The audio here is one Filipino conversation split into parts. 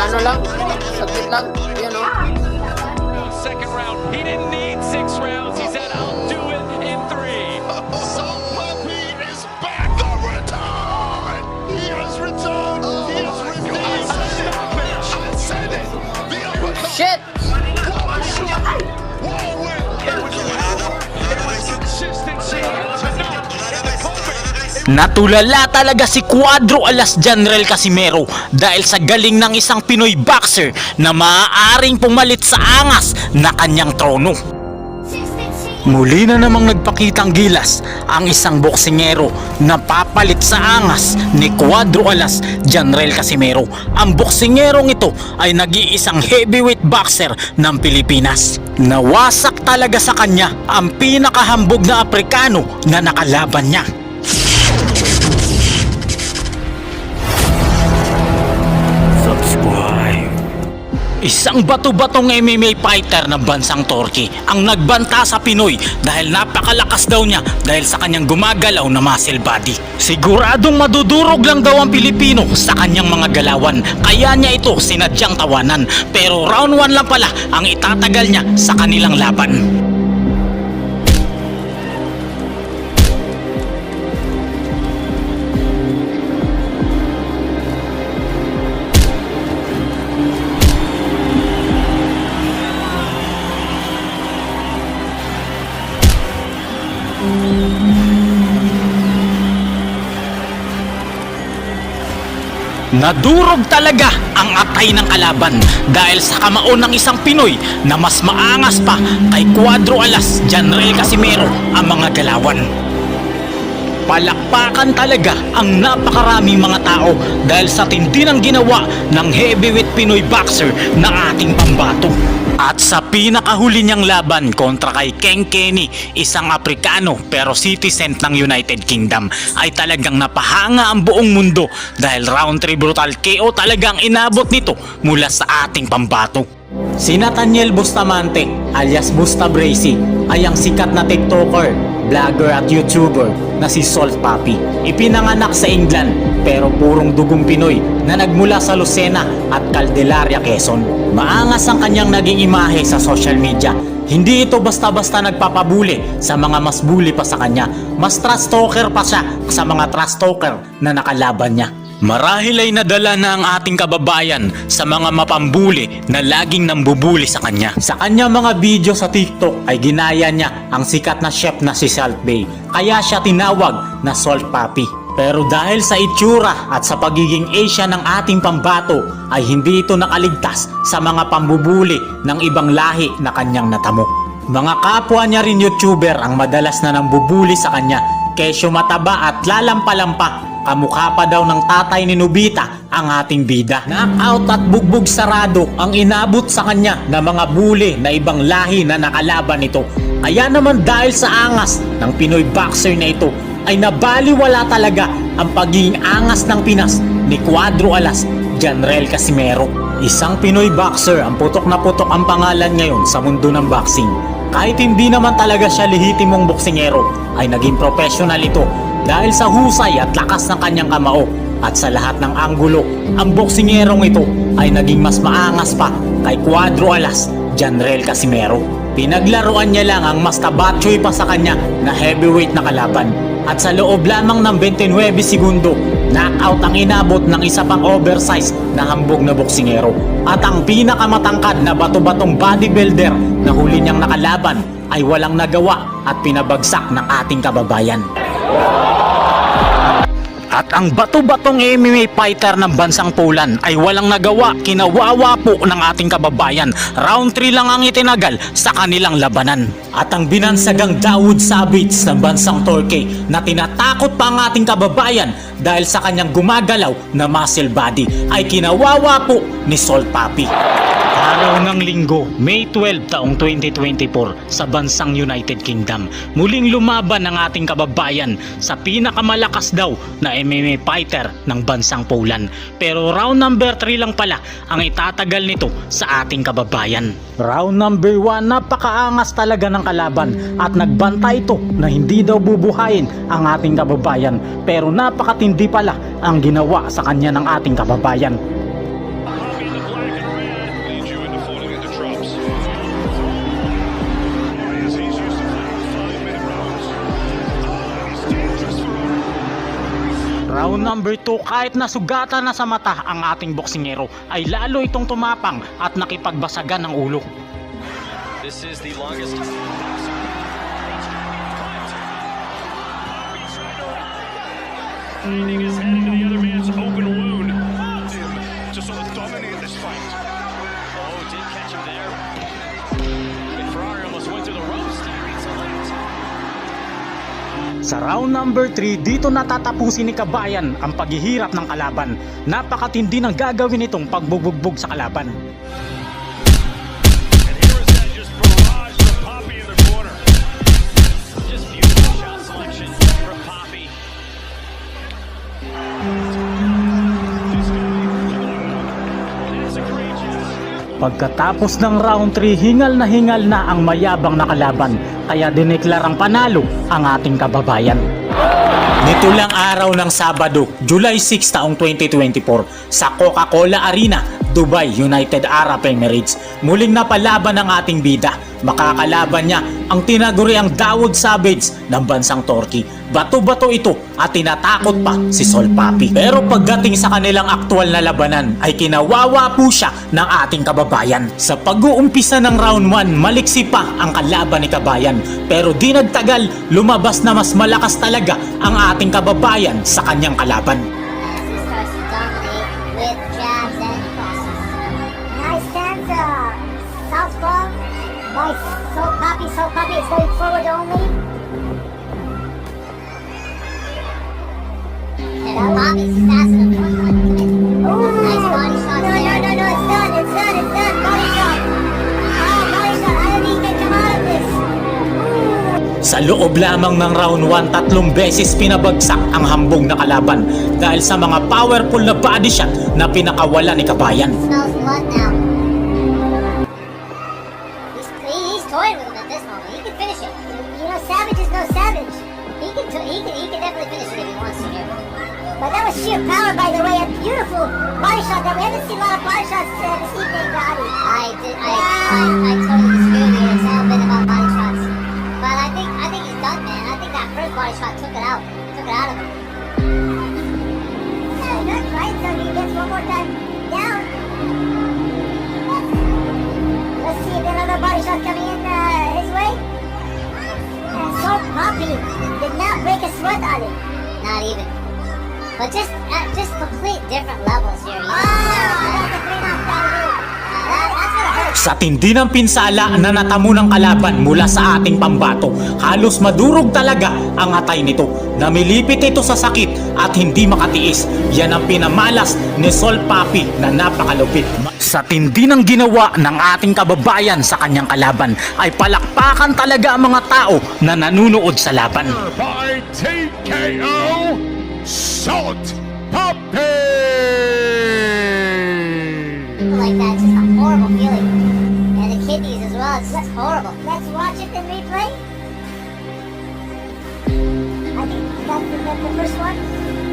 Ano lang? Saglit lang. Natulala talaga si Cuadro Alas General Casimero dahil sa galing ng isang Pinoy boxer na maaaring pumalit sa angas na kanyang trono. Muli na namang nagpakitang gilas ang isang boksingero na papalit sa angas ni Cuadro Alas General Casimero. Ang boksingerong ito ay nag-iisang heavyweight boxer ng Pilipinas. Nawasak talaga sa kanya ang pinakahambog na Aprikano na nakalaban niya. Isang bato-batong MMA fighter ng bansang Turkey ang nagbanta sa Pinoy dahil napakalakas daw niya dahil sa kanyang gumagalaw na muscle body. Siguradong madudurog lang daw ang Pilipino sa kanyang mga galawan kaya niya ito sinadyang tawanan pero round 1 lang pala ang itatagal niya sa kanilang laban. Nadurog talaga ang atay ng kalaban dahil sa kamao ng isang Pinoy na mas maangas pa kay Cuadro Alas General Casimero ang mga galawan. Palakpakan talaga ang napakaraming mga tao dahil sa tindi ng ginawa ng heavyweight Pinoy boxer na ating pambato. Sa pinakahuli niyang laban kontra kay Ken Kenny, isang Aprikano pero citizen ng United Kingdom, ay talagang napahanga ang buong mundo dahil round 3 brutal KO talaga ang inabot nito mula sa ating pambato. Si Nathaniel Bustamante alias Busta Bracy ay ang sikat na TikToker, vlogger at YouTuber na si Salt Papi. Ipinanganak sa England pero purong dugong Pinoy na nagmula sa Lucena at Caldelaria, Quezon. Maangas ang kanyang naging imahe sa social media. Hindi ito basta-basta nagpapabuli sa mga mas bully pa sa kanya. Mas trash talker pa siya sa mga trash talker na nakalaban niya. Marahil ay nadala na ang ating kababayan sa mga mapambuli na laging nambubuli sa kanya. Sa kanya mga video sa TikTok ay ginaya niya ang sikat na chef na si Salt Bay. Kaya siya tinawag na Salt Papi. Pero dahil sa itsura at sa pagiging Asia ng ating pambato ay hindi ito nakaligtas sa mga pambubuli ng ibang lahi na kanyang natamo. Mga kapwa niya rin YouTuber ang madalas na nambubuli sa kanya kesyo mataba at lalampa-lampa Kamukha pa daw ng tatay ni Nobita ang ating bida. Knockout at bugbog sarado ang inabot sa kanya ng mga bully na ibang lahi na nakalaban nito. Kaya naman dahil sa angas ng Pinoy boxer na ito ay nabaliwala talaga ang pagiging angas ng Pinas ni Cuadro Alas, Janrel Casimero. Isang Pinoy boxer ang putok na putok ang pangalan ngayon sa mundo ng boxing. Kahit hindi naman talaga siya lehitimong boksingero, ay naging professional ito dahil sa husay at lakas ng kanyang kamao at sa lahat ng anggulo, ang boksingerong ito ay naging mas maangas pa kay Cuadro Alas, Janrel Casimero. Pinaglaruan niya lang ang mas tabatsoy pa sa kanya na heavyweight na kalaban. At sa loob lamang ng 29 segundo, knockout ang inabot ng isa pang oversize na hambog na boksingero. At ang pinakamatangkad na bato-batong bodybuilder na huli niyang nakalaban ay walang nagawa at pinabagsak ng ating kababayan. At ang bato-batong MMA fighter ng bansang Poland ay walang nagawa, kinawawa po ng ating kababayan. Round 3 lang ang itinagal sa kanilang labanan. At ang binansagang Dawood Savage ng bansang Turkey na tinatakot pa ang ating kababayan dahil sa kanyang gumagalaw na muscle body ay kinawawa po ni Sol Papi. Araw ng linggo, May 12 taong 2024 sa bansang United Kingdom. Muling lumaban ang ating kababayan sa pinakamalakas daw na MMA fighter ng bansang Poland. Pero round number 3 lang pala ang itatagal nito sa ating kababayan. Round number 1, napakaangas talaga ng kalaban at nagbanta ito na hindi daw bubuhayin ang ating kababayan. Pero napakatindi pala ang ginawa sa kanya ng ating kababayan. Round number 2, kahit nasugatan na sa mata ang ating boksingero, ay lalo itong tumapang at nakipagbasagan ng ulo. This is the longest. Leading his head into the other man's open Sa round number 3, dito natatapusin ni Kabayan ang paghihirap ng kalaban. Napakatindi ng gagawin itong pagbubugbog sa kalaban. Just beautiful. Pagkatapos ng round 3, hingal na hingal na ang mayabang na kalaban kaya dineklarang panalo ang ating kababayan. Nito lang araw ng Sabado, July 6 taong 2024 sa Coca-Cola Arena, Dubai, United Arab Emirates. Muling napalaban ng ating bida. Makakalaban niya ang tinaguriang Dawood Savage ng bansang Turkey. Bato-bato ito at tinatakot pa si Sol Papi. Pero pagdating sa kanilang aktual na labanan ay kinawawa po siya ng ating kababayan. Sa pag-uumpisa ng round 1, maliksi pa ang kalaban ni Kabayan. Pero di nagtagal, lumabas na mas malakas talaga ang ating kababayan sa kanyang kalaban. Is going forward only. And uh, Bobby's passing him front line. Nice body shots No, no, there. no, no, it's done, it's done, it's done. Body shot. Oh, body shot. Think he can come out of this. Sa loob lamang ng round 1, tatlong beses pinabagsak ang hambog na kalaban dahil sa mga powerful na body shot na pinakawala ni Kabayan. Smells blood now. Toying with him at this moment. He can finish it. You know, Savage is no Savage. He can, t- he can, he can definitely finish it if he wants to here. But that was sheer power, by the way. A beautiful body shot that we haven't seen a lot of body shots uh, this evening, Gotti. I did, I, I, I totally disagree with you. It's all been about body shots. But I think, I think he's done, man. I think that first body shot took it out, took it out of him. Yeah, that's right. So he gets one more time down. Let's see if another body shot coming in. So Poppy did not break a sweat on it. Not even. But just, at just complete different levels here. You? Ah. Sa tindi ng pinsala na natamo ng kalaban mula sa ating pambato, halos madurog talaga ang atay nito. Namilipit ito sa sakit at hindi makatiis. Yan ang pinamalas ni Sol Papi na napakalupit. Sa tindi ng ginawa ng ating kababayan sa kanyang kalaban, ay palakpakan talaga ang mga tao na nanunood sa laban. By TKO, Salt like that, just a horrible feeling. And the kidneys as well, it's just horrible. Let's watch it in replay. I think that's the, that's the first one.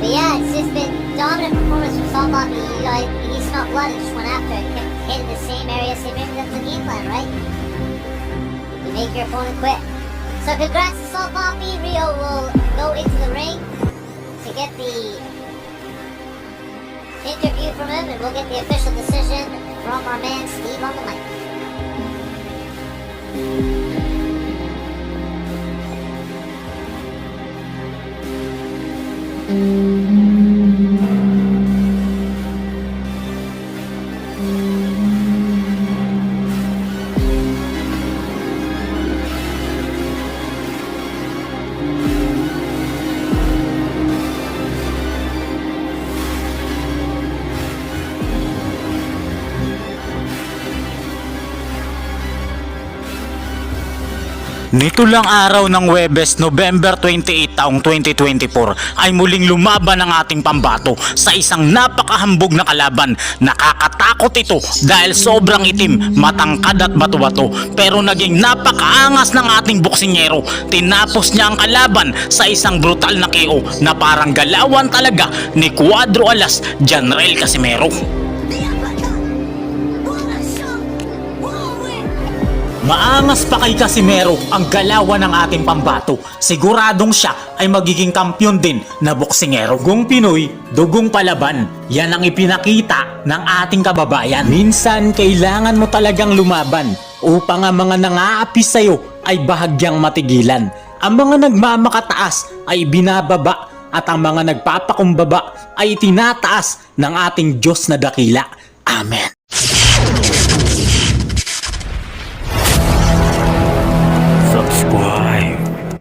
But yeah, it's just been dominant performance from Salt Block. He, like, he smelled blood and just went after it. Kept hitting the same area, same area. That's the game plan, right? You make your opponent quit. So congrats to Salt Poppy. Rio will go into the ring to get the interview from him, and we'll get the official decision from our man Steve on the mic. Thank mm-hmm. you. Nito lang araw ng Webes, November 28 taong 2024 ay muling lumaban ang ating pambato sa isang napakahambog na kalaban. Nakakatakot ito dahil sobrang itim, matangkad at bato-bato pero naging napakaangas ng ating boksingero. Tinapos niya ang kalaban sa isang brutal na KO na parang galawan talaga ni Cuadro Alas Janrel Casimero. Maangas pa kay Casimero ang galawan ng ating pambato. Siguradong siya ay magiging kampyon din na boksingero. Gong Pinoy, dugong palaban. Yan ang ipinakita ng ating kababayan. Minsan kailangan mo talagang lumaban upang ang mga nangaapi sa'yo ay bahagyang matigilan. Ang mga nagmamakataas ay binababa at ang mga nagpapakumbaba ay tinataas ng ating Diyos na dakila. Amen.